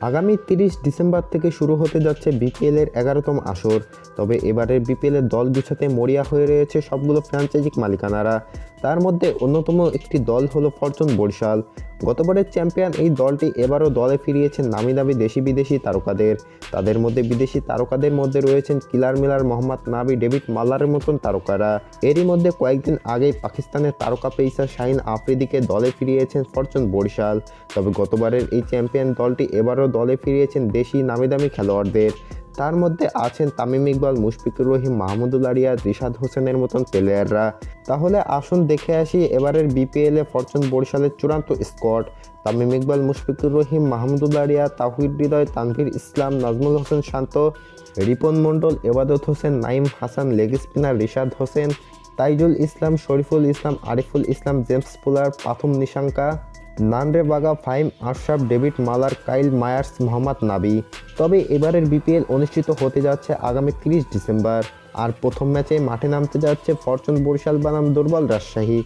আগামী তিরিশ ডিসেম্বর থেকে শুরু হতে যাচ্ছে বিপিএলের এগারোতম আসর। তবে এবারের বিপিএলের দল গুছাতে মরিয়া হয়ে রয়েছে সবগুলো ফ্র্যাঞ্চাইজিক মালিকানারা। তার মধ্যে অন্যতম একটি দল হলো ফরচুন বরিশাল। গতবারের চ্যাম্পিয়ন এই দলটি এবারও দলে ফিরিয়েছেন নামি দামি দেশি বিদেশি তারকাদের। তাদের মধ্যে বিদেশি তারকাদের মধ্যে রয়েছেন কিলার মিলার মোহাম্মদ নাবি, ডেভিড মাল্লারের মতন তারকারা। এরই মধ্যে কয়েকদিন আগেই পাকিস্তানের তারকা পেসার শাহিন আফ্রিদিকে দলে ফিরিয়েছেন ফরচুন বরিশাল। তবে গতবারের এই চ্যাম্পিয়ন দলটি এবারও দলে ফিরিয়েছেন দেশি নামি দামি খেলোয়াড়দের। তার মধ্যে আছেন তামিম ইকবাল, মুশফিকুর রহিম, মাহমুদুল আরিয়া, রিশাদ হোসেনের মতন প্লেয়াররা তাহলে আসুন দেখে আসি এবারের বিপিএলে ফরচুন বরিশালের চূড়ান্ত squad Tamim Iqbal, Mushfiqur Rahim, Mahmudul Ariya Tawhid Hridoy, Tanvir Islam, Nazmul Hossain Shanto, Ripon Mondol, Ebadot Hossain Naim Hasan, leg spinner Rishad Hossain, Taijul Islam, Shoriful Islam, Ariful Islam, James Fuller Pathum Nissanka. Nandre বাগা, Faheem, Ashraf, David Malan, Kyle Mayers, Mohammad নাবি। তবে এবারের BPL অনুষ্ঠিত হতে যাচ্ছে আগামী তিরিশ December. আর প্রথম ম্যাচে মাঠে নামতে যাচ্ছে ফরচুন বরিশাল বানাম দুর্বল রাজশাহী।